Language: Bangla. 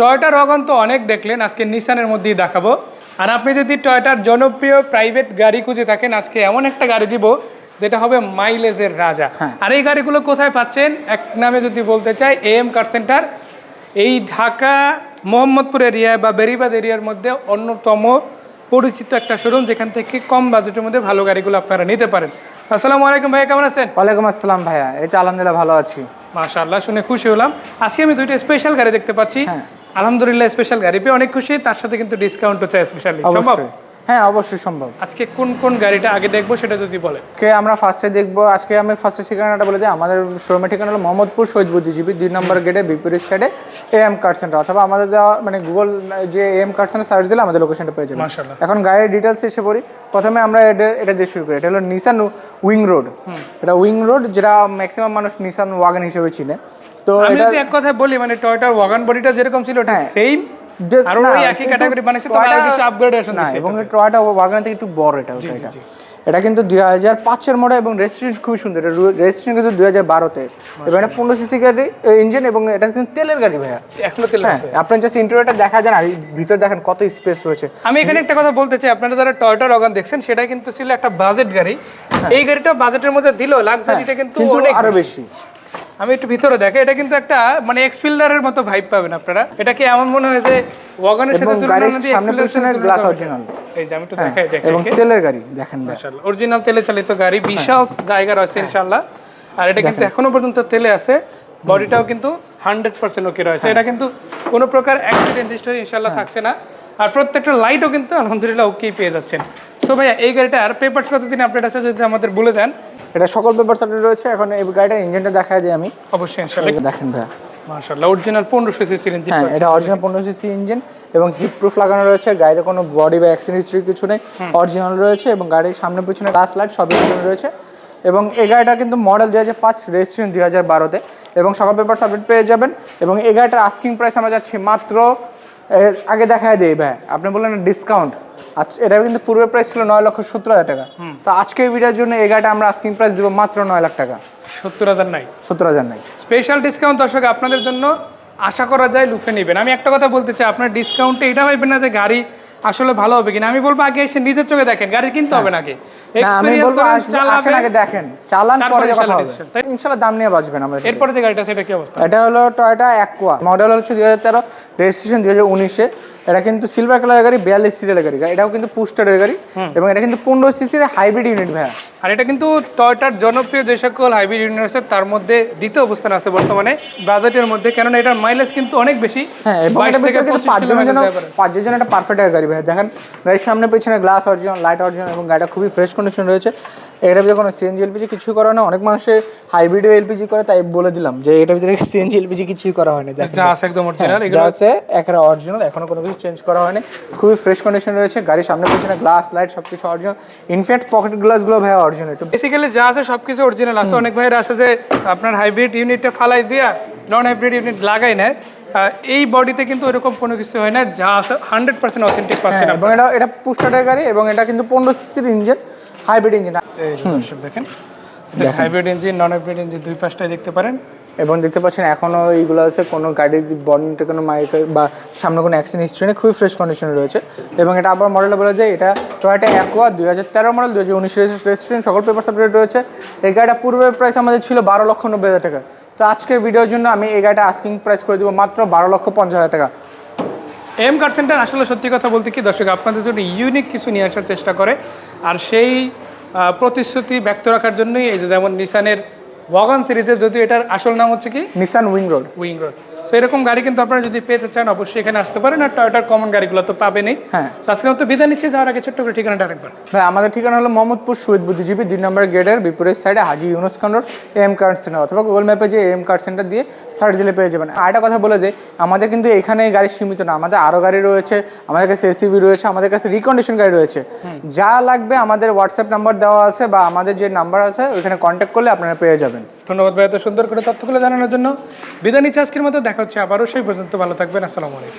টয়োটা রগন তো অনেক দেখলেন আজকে নিসানের মধ্যেই দেখাবো। আর আপনি যদি টয়টার জনপ্রিয় প্রাইভেট গাড়ি খুঁজে থাকেন আজকে এমন একটা গাড়ি দিব যেটা হবে মাইলেজের রাজা। হ্যাঁ। আর এই গাড়িগুলো কোথায় পাচ্ছেন? এক নামে যদি বলতে চাই এম কার সেন্টার এই ঢাকা মোহাম্মদপুর এরিয়া বা বেরিবাদ এরিয়ার মধ্যে অন্যতম পরিচিত একটা শোরুম যেখান থেকে কম বাজেটের মধ্যে ভালো গাড়িগুলো আপনারা নিতে পারেন। আসসালামু আলাইকুম ভাইয়া কেমন আছেন? ওয়ালাইকুম আসসালাম ভাইয়া এই তো আলহামদুলিল্লাহ ভালো আছি। মাশাআল্লাহ শুনে খুশি হলাম। আজকে আমি দুইটা স্পেশাল গাড়ি দেখতে পাচ্ছি। হ্যাঁ। আলহামদুলিল্লাহ স্পেশাল গাড়ি পেয়ে অনেক খুশি। তার সাথে কিন্তু ডিসকাউন্টও চাই স্পেশালি সম্ভব? হ্যাঁ অবশ্যই সম্ভব। আজকে কোন কোন গাড়িটা আগে দেখব সেটা যদি বলেন কে আমরা ফার্স্টে দেখব আজকে আমি ফার্স্টে ঠিকানাটা বলে দিই। আমাদের শোরুমের ঠিকানা হলো মোহাম্মদপুর শহীদ বুদ্ধিজীবী দুই নম্বর গেটের বিপরীত সাইডে এ এম কার্ড সেন্টার অথবা আমাদের দেওয়া মানে গুগল যে A M card centre search দিলে আমাদের লোকেশনটা পেয়ে যাবে এখন গাড়ির ডিটেলস এসে পড়ি। প্রথমে আমরা এটা এটা দিয়ে শুরু করি। এটা হলো নিসান উইং রোড এটা উইং রোড যেটা ম্যাক্সিমাম মানুষ নিসান ওয়াগন হিসেবে চিনে। তো আমি এটা এক কথা বলি মানে টয়োটার ওয়াগন বডিটা যেরকম ছিল ওটা হ্যাঁ। সেম আর ওই একই ক্যাটাগরি বানিয়েছে তবে আরও টয়টা- কিছু আপগ্রেডেশন না এবং টয়টা ওয়াগনার থেকে একটু বড় এটা ওটা। এটা এটা কিন্তু দুই হাজার পাঁচের মডেল এবং রেজিস্ট্রেশন খুবই সুন্দর। রেজিস্ট্রেশন কিন্তু দুই হাজার বারোতে। এবং এটা পনেরো সিসি গাড়ি ইঞ্জিন এবং এটা কিন্তু তেলের গাড়ি ভাইয়া। এখনও তেল হ্যাঁ আছে। আপনার জাস্ট ইন্টারভিউটা দেখা যায় না ভিতরে দেখেন কত স্পেস রয়েছে। আমি এখানে একটা কথা বলতে চাই আপনারা যারা টয়োটা রগান দেখছেন সেটা কিন্তু ছিল একটা বাজেট গাড়ি। এই গাড়িটা বাজেটের মধ্যে দিল লাক্সারিটা হ্যাঁ। কিন্তু অনেক আরও বেশি। আমি একটু ভিতরে দেখে এটা কিন্তু একটা মানে এক্সফিল্ডারের মতো ভাইব পাবেন আপনারা। এটা কি এমন মনে হয় যে ওয়াগনের সাথে তুলনা সামনে Exfielder পিছনে গ্লাস অরিজিনাল এই যে আমি একটু হ্যাঁ দেখাই দেখে এবং তেলের গাড়ি দেখেন ভাই। অরিজিনাল তেলে চালিত গাড়ি বিশাল জায়গা রয়েছে ইনশাল্লাহ আর এটা কিন্তু এখনও পর্যন্ত তেলে আছে বডিটাও কিন্তু হান্ড্রেড পার্সেন্ট ওকে রয়েছে। এটা কিন্তু কোনো প্রকার অ্যাক্সিডেন্ট হিস্টোরি ইনশাল্লাহ থাকছে না। আর প্রত্যেকটা লাইটও কিন্তু আলহামদুলিল্লাহ ওকেই পেয়ে যাচ্ছেন। সো ভাইয়া এই গাড়িটার পেপার্স কতদিন আপডেট আছে যদি আমাদের বলে দেন? এটা সকল পেপার সার্টিফিকেট রয়েছে। এখন এই গাড়িটার ইঞ্জিনটা দেখায় দিই আমি। অবশ্যই ইনশাল্লাহ দেখেন ভাই মাশাআল্লাহ অরিজিনাল পনেরোশো সিসি ইঞ্জিন হ্যাঁ এটা অরিজিনাল পনেরো সিসি ইঞ্জিন এবং হিট প্রুফ লাগানো রয়েছে। গাড়িতে কোনো বডি বা অ্যাক্সিডেন্ট কিছু নেই। অরিজিনাল রয়েছে এবং গাড়ির সামনে পিছনে গ্লাস লাইট সবই রয়েছে। এবং এই গাড়িটা কিন্তু মডেল দুই হাজার পাঁচ রেজিস্ট্রেশন দুই হাজার বারোতে। এবং সকল পেপার সাবমিট পেয়ে যাবেন। এবং এই গাড়িটার আস্কিং প্রাইস আমরা যাচ্ছি মাত্র আগে দেখায় দেই ভাই। আপনি বললেন ডিসকাউন্ট আচ্ছা এটা কিন্তু পূর্বের প্রাইস ছিল নয় লক্ষ সত্তর হাজার টাকা। তো আজকে এই ভিডিওর জন্য এই গাড়িটা আমরা আস্কিং প্রাইস দেবো মাত্র নয় লাখ টাকা। সত্তর হাজার নাই। সত্তর হাজার নাই। স্পেশাল ডিসকাউন্ট দর্শক আপনাদের জন্য আশা করা যায় লুফে নেবেন। আমি একটা কথা বলতে চাই আপনার ডিসকাউন্টে এটা ভাববেন না যে গাড়ি আসলে ভালো হবে কিনা? আমি বলব আগে এসে নিজের চোখে দেখেন গাড়ি কিনতে হবে নাকি? চালাবেন। আসেন আগে দেখেন। চালান পরে কথা হবে? ইনশাল্লাহ দাম নিয়ে বাঁচবেন। এরপরে যে গাড়িটা সেটা কি অবস্থা? এটা হলো টয়োটা অ্যাকোয়া মডেল হচ্ছে দুই হাজার তেরো রেজিস্ট্রেশন দুই হাজার উনিশে। এটা কিন্তু সিলভার গাড়ি বিয়াল্লিশ সিরিয়ালের গাড়ি। এটাও কিন্তু পুস্টারের গাড়ি। এবং এটা কিন্তু পনেরো সিসির হাইব্রিড ইউনিট ভাইয়া। আর এটা কিন্তু টয়টার জনপ্রিয় যে সকল হাইব্রিড ইউনিট আছে তার মধ্যে দ্বিতীয় অবস্থান আছে বর্তমানে। বাজেটের মধ্যে কেননা এটার মাইলেজ কিন্তু অনেক বেশি। হ্যাঁ এবং এটা কিন্তু পাঁচজনের জন্য। পাঁচজনের জন্য একটা পারফেক্ট গাড়ি ভাই। দেখেন গাড়ির সামনে পেছনে গ্লাস অরিজিনাল লাইট অরিজিনাল এবং গাড়িটা খুবই ফ্রেশ কন্ডিশন রয়েছে। এটার ভিতরে কোনো সিএনজি এলপিজি কিছু করা না অনেক মানুষের হাইব্রিডও এলপিজি করে তাই বলে দিলাম যে এটার ভিতরে সিএনজি এলপিজি কিছুই করা হয়নি। যা আছে একদম অরিজিনাল হ্যাঁ, যা আছে একেবারে অরিজিনাল এখনও কোনো কিছু চেঞ্জ করা হয়নি। খুবই ফ্রেশ কন্ডিশন রয়েছে। গাড়ির সামনে পিছনে গ্লাস লাইট সব কিছু অরিজিনাল ইনফ্যাক্ট পকেট গ্লাসগুলো ভাই অরিজিনাল একটু বেসিক্যালি যা আছে সবকিছু অরিজিনাল আছে অনেক ভাইয়ের আছে যে আপনার হাইব্রিড ইউনিটটা ফালাই দিয়া নন হাইব্রিড ইউনিট লাগাই নেয় এই বডিতে কিন্তু এরকম কোনো কিছু হয় না যা আছে হান্ড্রেড পার্সেন্ট অথেন্টিক পাচ্ছেন হ্যাঁ, এবং এটা এটা পুস্টারের গাড়ি এবং এটা কিন্তু পনেরো সিসির ইঞ্জিন হাইব্রিড ইঞ্জিন দর্শক দেখেন hybrid engine non hybrid engine দুই পাশটাই দেখতে পারেন। এবং দেখতে পাচ্ছেন এখনও এইগুলো আছে কোনো গাড়ির বডিতে কোনো মাইক বা সামনে কোনো অ্যাক্সিডেন্ট হিস্ট্রি নেই খুবই ফ্রেশ কন্ডিশনে রয়েছে। এবং এটা আবার মডেলটা বলা যায় এটা টয়টা অ্যাকোয়া দুই হাজার তেরো মডেল দুই হাজার উনিশ রেজিস্ট্রেশন সকল পেপার সাবজেক্ট রয়েছে। এই গাড়িটা পূর্বের প্রাইস আমাদের ছিল বারো লক্ষ নব্বই হাজার টাকা। তো আজকের ভিডিওর জন্য আমি এই গাড়িটা আস্কিং প্রাইস করে দেবো মাত্র বারো লক্ষ পঞ্চাশ হাজার টাকা। এম কার সেন্টার আসলে সত্যি কথা বলতে কি দর্শক আপনাদের জন্য ইউনিক কিছু নিয়ে আসার চেষ্টা করে। আর সেই প্রতিশ্রুতি ব্যক্ত রাখার জন্যই এই যে যেমন নিসানের ওয়াগন সিরিজের যদিও এটার আসল নাম হচ্ছে কি? Nissan wing road wing road so এরকম গাড়ি কিন্তু আপনারা যদি পেতে চান অবশ্যই এখানে আসতে পারেন। আর টয়োটার কমন গাড়িগুলো তো পাবেনই। হ্যাঁ। তো আজকে মতো বিদায় নিচ্ছে। যাওয়ার আগে ছোট্ট করে ঠিকানাটা আরেকবার। ভাই আমাদের ঠিকানা হলো মোহাম্মদপুর শহীদ বুদ্ধিজীবী দুই নম্বর গেটের বিপরীত সাইডে Haji Yunus Khan road M card centre অথবা গুগল ম্যাপে যে এম কার্ড সেন্টার দিয়ে সার্চ দিলে পেয়ে যাবেন। আর একটা কথা বলে দেয় আমাদের কিন্তু এখানে গাড়ি সীমিত না। আমাদের আরও গাড়ি রয়েছে আমাদের কাছে এসিবি রয়েছে আমাদের কাছে রিকন্ডিশন গাড়ি রয়েছে। যা লাগবে আমাদের হোয়াটসঅ্যাপ নাম্বার দেওয়া আছে বা আমাদের যে নাম্বার আছে ওইখানে কন্ট্যাক্ট করলে আপনারা পেয়ে যাবেন। ধন্যবাদ ভাই এত সুন্দর করে তথ্যগুলো জানানোর জন্য। বিদায় নিচ্ছে আজকের মতো দেখা হচ্ছে আবারও সেই পর্যন্ত ভালো থাকবেন আসসালামু আলাইকুম।